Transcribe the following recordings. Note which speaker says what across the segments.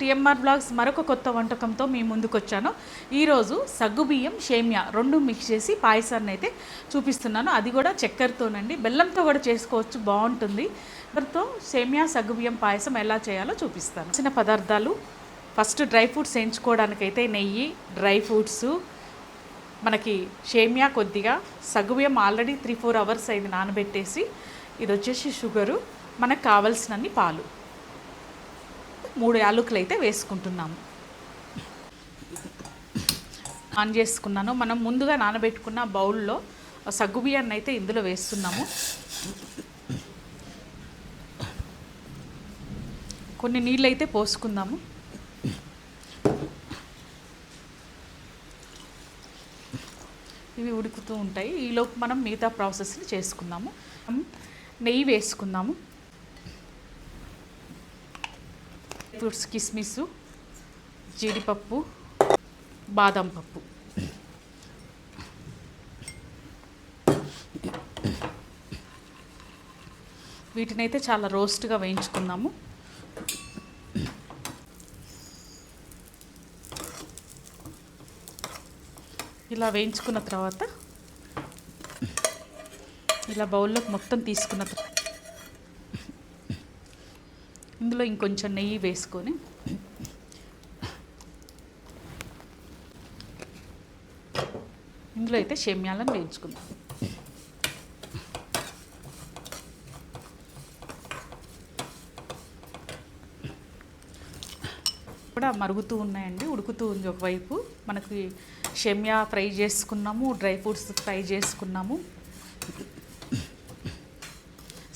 Speaker 1: TMR blogs మరొక కొత్త వంటకంతో మీ ముందుకొచ్చాను. ఈరోజు సగ్గుబియ్యం షేమ్యా రెండు మిక్స్ చేసి పాయసాన్ని అయితే చూపిస్తున్నాను. అది కూడా చక్కెరతోనండి. బెల్లంతో కూడా చేసుకోవచ్చు బాగుంటుంది. దాంతో సేమ్యా సగ్గుబియ్యం పాయసం ఎలా చేయాలో చూపిస్తాను. చిన్న పదార్థాలు ఫస్ట్ డ్రై ఫ్రూట్స్ వేయించుకోవడానికైతే నెయ్యి డ్రై ఫ్రూట్స్ మనకి షేమియా కొద్దిగా సగ్గుబియ్యం ఆల్రెడీ త్రీ ఫోర్ అవర్స్ అయింది నానబెట్టేసి ఇది వచ్చేసి షుగరు మనకు కావలసినన్ని పాలు. మూడు యాలకులు అయితే వేసుకుంటున్నాము. ఆన్ చేసుకున్నాను. మనం ముందుగా నానబెట్టుకున్న బౌల్లో సగ్గుబియ్యాన్ని అయితే ఇందులో వేస్తున్నాము. కొన్ని నీళ్ళు అయితే పోసుకుందాము. ఇవి ఉడుకుతూ ఉంటాయి. ఈలోపు మనం మిగతా ప్రాసెస్ని చేసుకుందాము. నెయ్యి వేసుకుందాము. ఫ్రూట్స్ కిస్మిస్ జీడిపప్పు బాదం పప్పు. వీటినైతే చాలా రోస్ట్గా వేయించుకుందాము. ఇలా వేయించుకున్న తర్వాత ఇలా బౌల్లోకి మొత్తం తీసుకున్న తర్వాత ఇందులో ఇంకొంచెం నెయ్యి వేసుకొని. ఇందులో అయితే షేమ్యాలను వేయించుకుందాం. కూడా మరుగుతూ ఉన్నాయండి ఉడుకుతూ ఉంది ఒకవైపు. మనకి షెమ్యా ఫ్రై చేసుకున్నాము డ్రై ఫ్రూట్స్ ఫ్రై చేసుకున్నాము.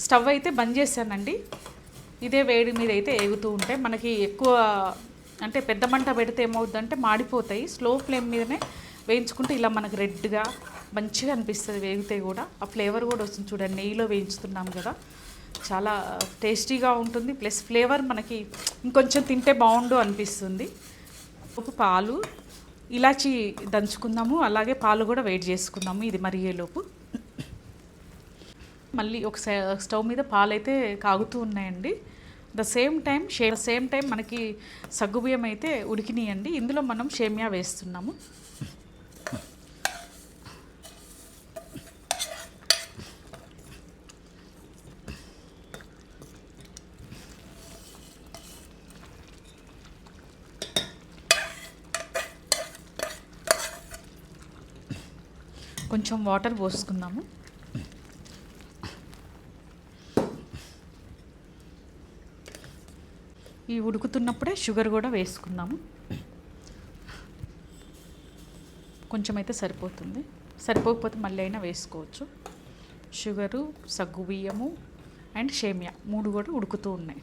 Speaker 1: స్టవ్ అయితే బంద్ చేశానండి. ఇదే వేడి మీద అయితే ఎగుతూ ఉంటాయి. మనకి ఎక్కువ అంటే పెద్ద మంట పెడితే ఏమవుతుందంటే మాడిపోతాయి. స్లో ఫ్లేమ్ మీదనే వేయించుకుంటే ఇలా మనకు రెడ్గా మంచిగా అనిపిస్తుంది వేగితే కూడా. ఆ ఫ్లేవర్ కూడా వస్తుంది చూడండి. నెయ్యిలో వేయించుతున్నాం కదా. చాలా టేస్టీగా ఉంటుంది. ప్లస్ ఫ్లేవర్ మనకి ఇంకొంచెం తింటే బాగుండు అనిపిస్తుంది. ఉప్పు పాలు ఇలాచి దంచుకుందాము. అలాగే పాలు కూడా వెయిట్ చేసుకుందాము ఇది మరిగేలోపు మళ్ళీ ఒక స్టవ్ మీద పాలు అయితే కాగుతూ ఉన్నాయండి. ద సేమ్ టైం షే సేమ్ టైం మనకి సగ్గుబియ్యం అయితే ఉడికినాయండి. ఇందులో మనం షేమియా వేస్తున్నాము. కొంచెం వాటర్ పోసుకుందాము. ఈ ఉడుకుతున్నప్పుడే షుగర్ కూడా వేసుకుందాము. కొంచెం అయితే సరిపోతుంది. సరిపోకపోతే మళ్ళీ అయినా వేసుకోవచ్చు. షుగరు సగ్గు బియ్యము అండ్ షేమియా మూడు కూడా ఉడుకుతూ ఉన్నాయి.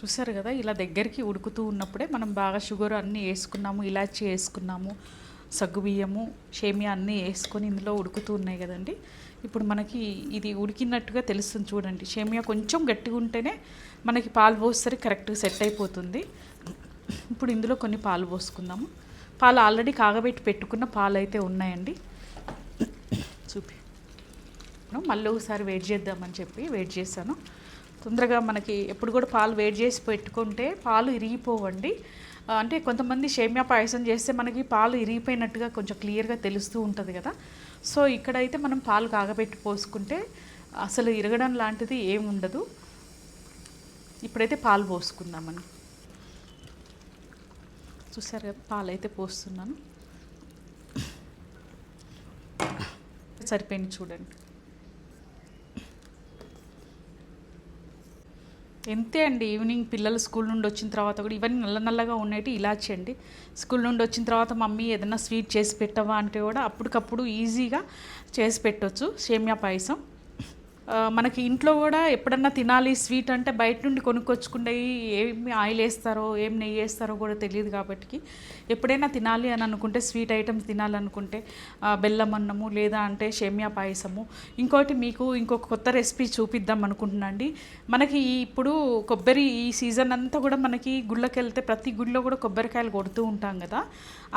Speaker 1: చూసారు కదా ఇలా దగ్గరికి ఉడుకుతూ ఉన్నప్పుడే మనం బాగా షుగర్ అన్నీ వేసుకున్నాము ఇలాచి వేసుకున్నాము సగ్గుబియ్యము షేమియా అన్నీ వేసుకొని ఇందులో ఉడుకుతూ ఉన్నాయి కదండి. ఇప్పుడు మనకి ఇది ఉడికినట్టుగా తెలుస్తుంది చూడండి. షేమియా కొంచెం గట్టిగా ఉంటేనే మనకి పాలు పోస్తే కరెక్ట్గా సెట్ అయిపోతుంది. ఇప్పుడు ఇందులో కొన్ని పాలు పోసుకుందాము. పాలు ఆల్రెడీ కాగబెట్టి పెట్టుకున్న పాలు అయితే ఉన్నాయండి. చూపి. మళ్ళీ ఒకసారి వెయిట్ చేద్దామని చెప్పి వెయిట్ చేశాను. తొందరగా మనకి ఎప్పుడు కూడా పాలు వేడి చేసి పెట్టుకుంటే పాలు ఇరిగిపోవండి. అంటే కొంతమంది షేమ్యా పాయసం చేస్తే మనకి పాలు ఇరిగిపోయినట్టుగా కొంచెం క్లియర్గా తెలుస్తూ ఉంటుంది కదా. సో ఇక్కడైతే మనం పాలు కాగబెట్టి పోసుకుంటే అసలు ఇరగడం లాంటిది ఏమి ఉండదు. ఇప్పుడైతే పాలు పోసుకుందామని. చూసారు కదా పాలు అయితే పోస్తున్నాను. సరిపోయింది చూడండి. ఎంతే అండి? ఈవినింగ్ పిల్లలు స్కూల్ నుండి వచ్చిన తర్వాత కూడా ఇవన్నీ నల్ల నల్లగా ఉండేవి ఇలాచి అండి. స్కూల్ నుండి వచ్చిన తర్వాత మమ్మీ ఏదైనా స్వీట్ చేసి పెట్టవా అంటే కూడా అప్పటికప్పుడు ఈజీగా చేసి పెట్టవచ్చు సేమియా పాయసం. మనకి ఇంట్లో కూడా ఎప్పుడన్నా తినాలి స్వీట్ అంటే బయట నుండి కొనుక్కొచ్చుకుంటే ఏమి ఆయిల్ వేస్తారో ఏం నెయ్యి వేస్తారో కూడా తెలియదు కాబట్టి ఎప్పుడైనా తినాలి అని అనుకుంటే స్వీట్ ఐటమ్స్ తినాలనుకుంటే బెల్లం అన్నము లేదా అంటే షేమియా పాయసము. ఇంకోటి మీకు ఇంకొక కొత్త రెసిపీ చూపిద్దాం అనుకుంటున్నా అండి మనకి ఇప్పుడు కొబ్బరి ఈ సీజన్ అంతా కూడా మనకి గుళ్ళకి వెళ్తే ప్రతి గుళ్ళో కూడా కొబ్బరికాయలు కొడుతూ ఉంటాం కదా.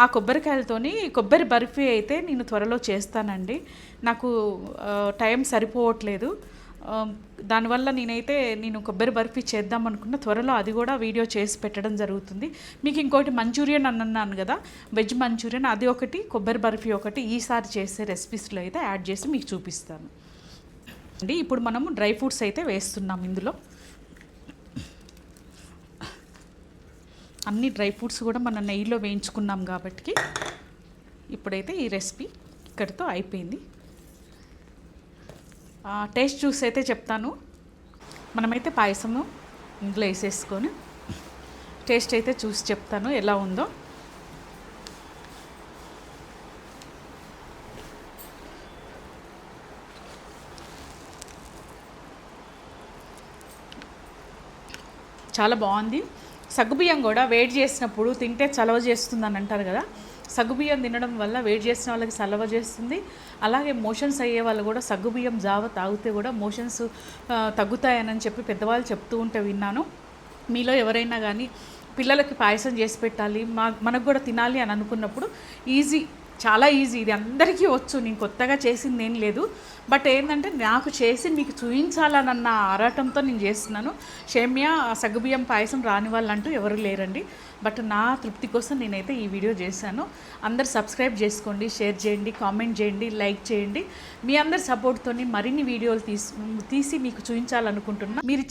Speaker 1: ఆ కొబ్బరికాయలతోని కొబ్బరి బర్ఫీ అయితే నేను త్వరలో చేస్తానండి. నాకు టైం సరిపోవట్లేదు. Um, దానివల్ల నేనైతే నేను కొబ్బరి బర్ఫీ చేద్దాం అనుకున్న త్వరలో అది కూడా వీడియో చేసి పెట్టడం జరుగుతుంది. మీకు ఇంకోటి మంచూరియన్ అని అన్నాను కదా వెజ్ మంచూరియన్ అది ఒకటి కొబ్బరి బర్ఫీ ఒకటి ఈసారి చేసే రెసిపీస్లో అయితే యాడ్ చేసి మీకు చూపిస్తాను. అండి ఇప్పుడు మనము డ్రై ఫ్రూట్స్ అయితే వేస్తున్నాం ఇందులో. అన్ని డ్రై ఫ్రూట్స్ కూడా మనం నెయ్యిలో వేయించుకున్నాం కాబట్టి ఇప్పుడైతే ఈ రెసిపీ ఇక్కడితో అయిపోయింది. టేస్ట్ చూసి అయితే చెప్తాను. మనమైతే పాయసము ఇందులో వేసేసుకొని టేస్ట్ అయితే చూసి చెప్తాను ఎలా ఉందో. చాలా బాగుంది. సగ్గుబియ్యం కూడా వేడి చేసినప్పుడు తింటే చలవ చేస్తుందని అంటారు కదా. సగ్గుబియ్యం తినడం వల్ల వేడి చేసిన వాళ్ళకి సలవ చేస్తుంది. అలాగే మోషన్స్ అయ్యే వాళ్ళు కూడా సగ్గుబియ్యం జావ తాగితే కూడా మోషన్స్ తగ్గుతాయనని తగ్గుతాయని చెప్పి పెద్దవాళ్ళు చెప్తూ ఉంటే విన్నాను. మీలో ఎవరైనా కానీ పిల్లలకి పాయసం చేసి పెట్టాలి మా మనకు కూడా తినాలి అని అనుకున్నప్పుడు ఈజీ చాలా ఈజీ. ఇది అందరికీ వచ్చు. నేను కొత్తగా చేసింది ఏం లేదు. బట్ ఏంటంటే నాకు చేసి మీకు చూపించాలనన్న ఆరాటంతో నేను చేస్తున్నాను. షేమ్యా సగ్గుబియ్యం పాయసం రాని వాళ్ళంటూ ఎవరు లేరండి. బట్ నా తృప్తి కోసం నేనైతే ఈ వీడియో చేశాను. అందరు సబ్స్క్రైబ్ చేసుకోండి షేర్ చేయండి కామెంట్ చేయండి లైక్ చేయండి. మీ అందరి సపోర్ట్తోని మరిన్ని వీడియోలు తీసి తీసి మీకు చూపించాలనుకుంటున్నా మీరు